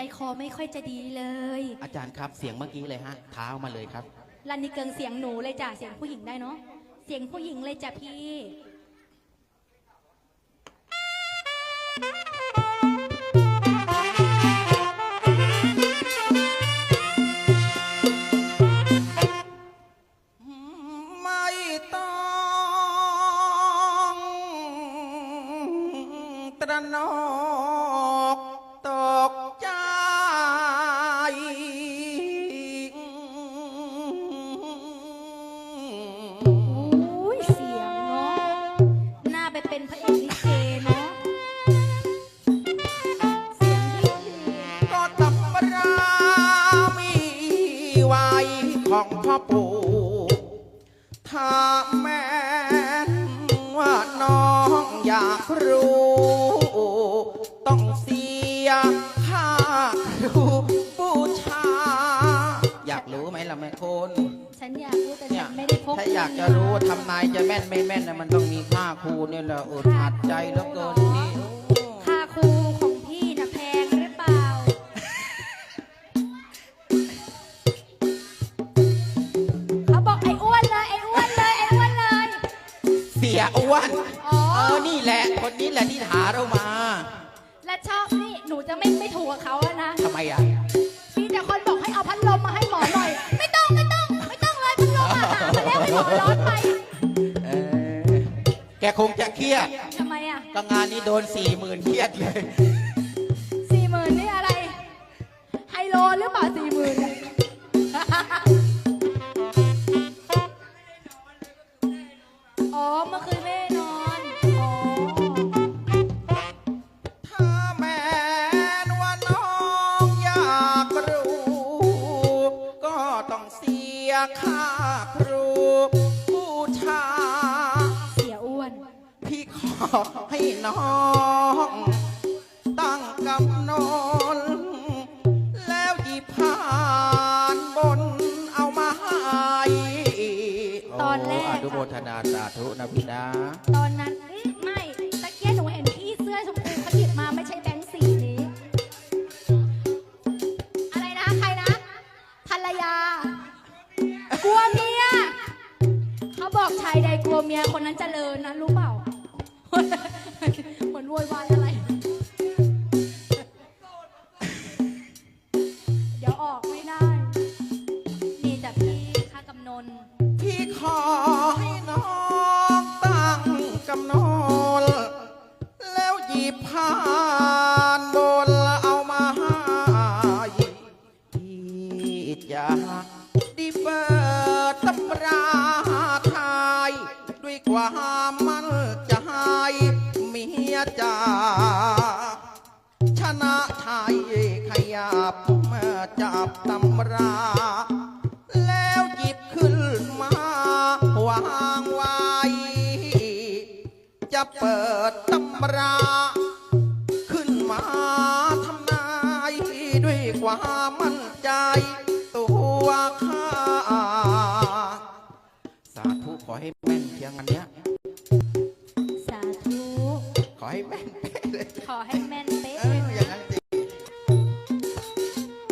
ใจคอไม่ค่อยจะดีเลย อาจารย์ครับเสียงเมื่อกี้เลยฮะเท้ามาเลยครับรันนี่เกิงเสียงหนูเลยจ้ะเสียงผู้หญิงได้เนาะเสียงผู้หญิงเลยจ้ะพี่ ไม่ต้องตระหนกตก แม่นว่าน้องอยากรู้ ต้องเสียค่าครูบูชา อยากรู้ไหมล่ะแม่คุณฉันอยากรู้แต่เนี่ฉัย นไม่ได้พกถ้าอยากจะรู้ว่าทำนายจะแม่นไม่แม่นนะมันต้องมีค่าครูเนี่ยแหละอดอัดใจแล้วเกินนี่ ค่าครูข เสียอ้วนอ๋อ เออนี่แหละ คนนี้แหละที่หาเรามาและชอบนี่หนูจะไม่ไม่ถูกกับเขาแล้วนะ ทำไมอะมีแต่คนบอกให้เอาพัดลมมาให้หมอหน่อย ไม่ต้องไม่ต้อง ไม่ต้องเลยพัดลมมาหามาแล้วให้หมอร้อนไปเออแกคงจะเครียดทำไมอะก็งานนี้โดนสี่หมื่นเครียดเลย สี่หมื่นนี่อะไร ไฮโลหรือเปล่าสี่หมื่น ค่าครูบูชา เสียอ้วน พี่ขอให้น้อง ตั้งกำนนแล้วหยิบผ่านบนเอามาให้ตอนแรก โอนุโมทนาสาธุนะพี่นะ ตอนนั้น เมียคนนั้นเจริญนะรู้เปล่า เหมือนโวยวายอะไร เดี๋ยวออกไม่ได้ นี่แต่พี่ค่ากำนน พี่ขอให้น้องตั้งกำนนแล้วหยิบผ่านบนเอามาให้พี่จะด้เปิดตำรา ความมั่นใจเมียจ๋าชนะไทยขยับมาจับตำรา แล้วหยิบขึ้นมาวางไว้ จะเปิดตำรา ขึ้นมาทำนายด้วยความมั่นใจตัวข้า อให้แม่นเพียงอันเนี้ย สาธุ ขอให้แม่นเป๊ะเลยขอให้แม่นเป๊ะเอออย่างนั้นสิ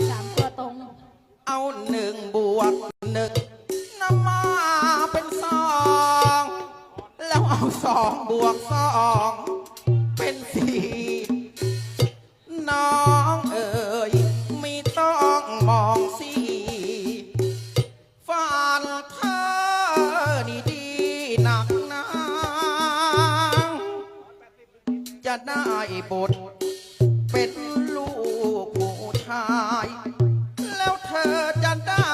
สามตัวตรง เอาหนึ่งบวกหนึ่งนำมาเป็นสองแล้วเอาสองบวกสองเป็นสี่น้อง หนักหนาจะได้บทเป็นลูกผู้ชาย แล้วเธอจะได้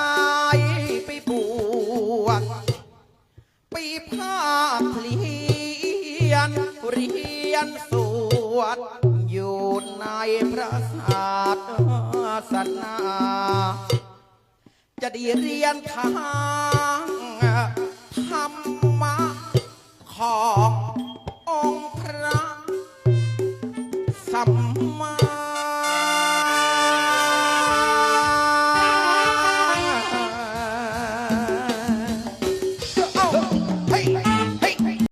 ไปบวชไปภาคเรียนเรียนสวดอยู่ในพระศาสนา จะได้เรียนทาง